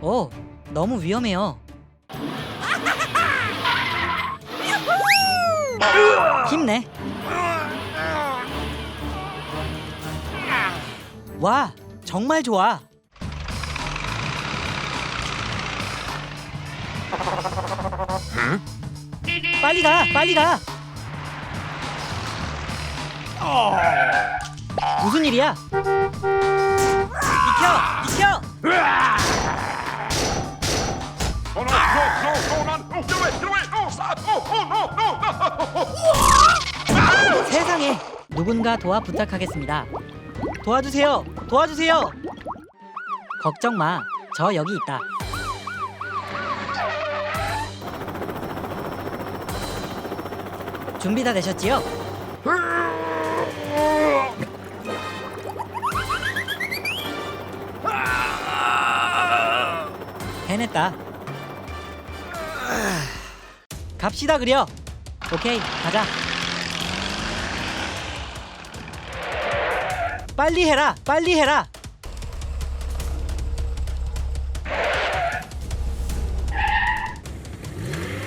오, 너무 위험해요. 힘내. 와, 정말 좋아. 빨리 가, 빨리 가. 무슨 일이야? 비켜, 비켜. 세상에 누군가 도와 부탁하겠습니다. 도와주세요. 도와주세요. 걱정 마. 저 여기 있다. 준비 다 되셨지요? 해냈다. 갑시다 그려. 오케이 가자. 빨리 해라 빨리 해라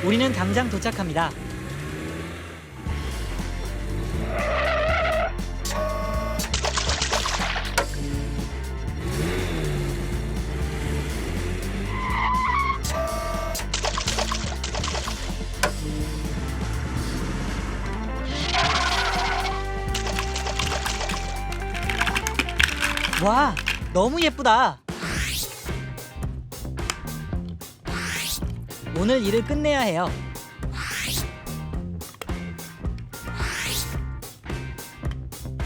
우리는 당장 도착합니다 와 너무 예쁘다. 오늘 일을 끝내야 해요.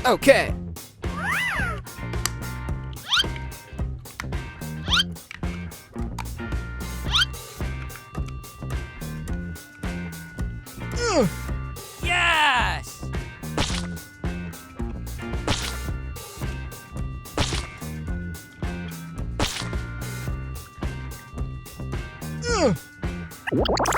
예스 What?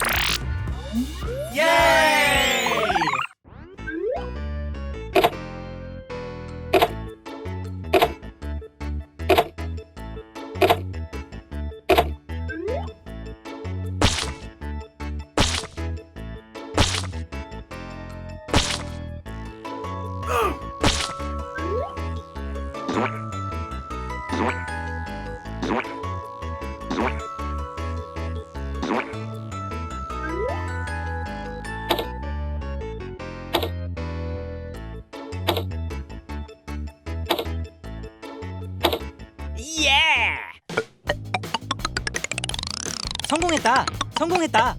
예 성공했다. 성공했다.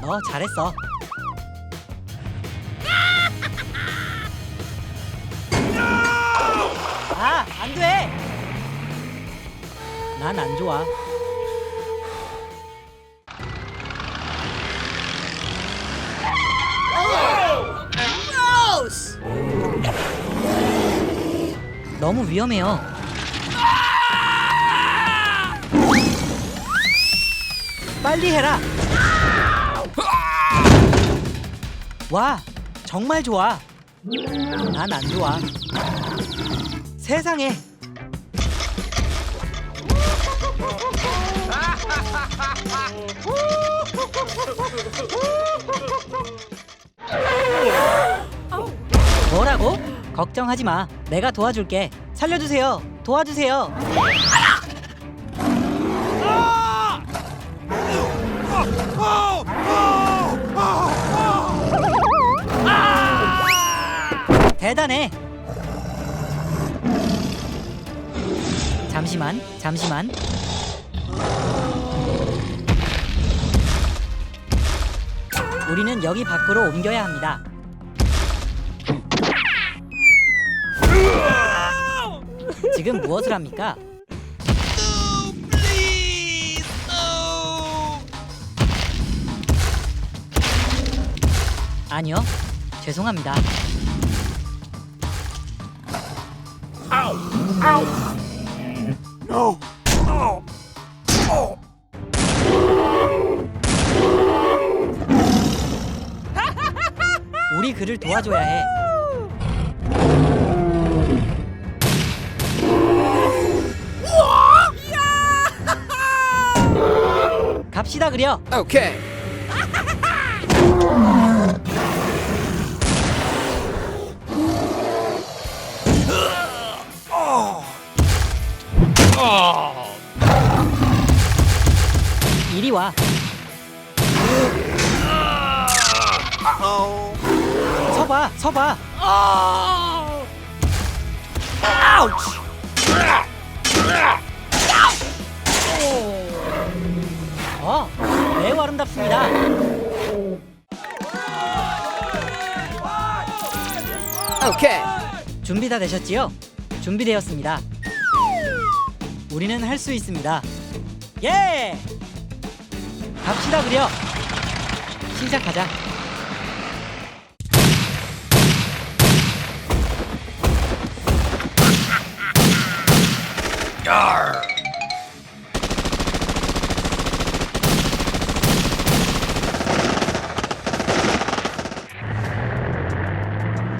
너 잘했어. 아, 안 돼! 난 안 좋아. 너무 위험해요. 빨리 해라. 와, 정말 좋아. 난 안 좋아. 세상에. 뭐라고? 걱정하지 마. 내가 도와줄게. 살려주세요. 도와주세요. 대단해. 잠시만, 잠시만. 우리는 여기 밖으로 옮겨야 합니다. 지금 무엇을 합니까? 아니요, 죄송합니다. 우리 우리 그를 도와줘야 해. 갑시다 그려. 오케이. 이리 와. 서봐, 서봐. 어, 아름답습니다. 오케이. 준비 다 되셨지요? 준비되었습니다. 우리는 할 수 있습니다. 예! 갑시다 그려. 시작하자.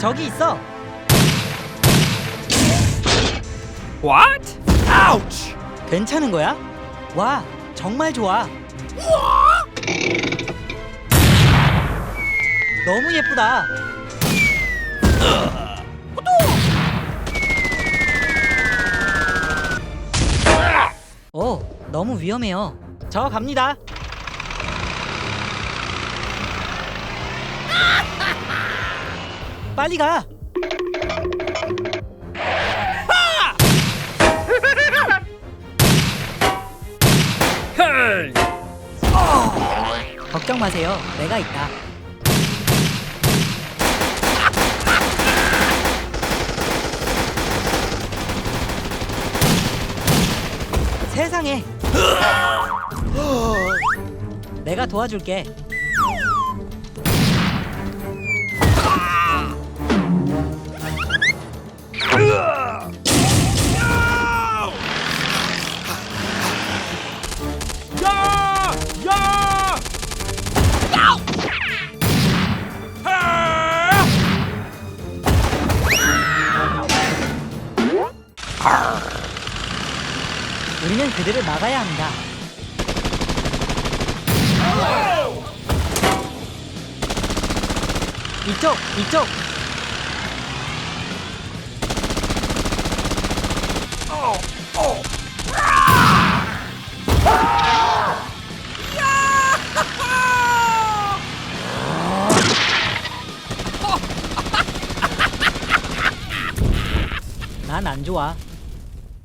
저기 있어. What? Ouch. 괜찮은 거야? 와, 정말 좋아. 너무 예쁘다. 오, 너무 위험해요. 저 갑니다. 빨리 가. Hey. 걱정 마세요. 내가 있다. 세상에. 내가 도와줄게. 우리는 그들을 막아야 합니다. 이쪽, 이쪽. 좋아.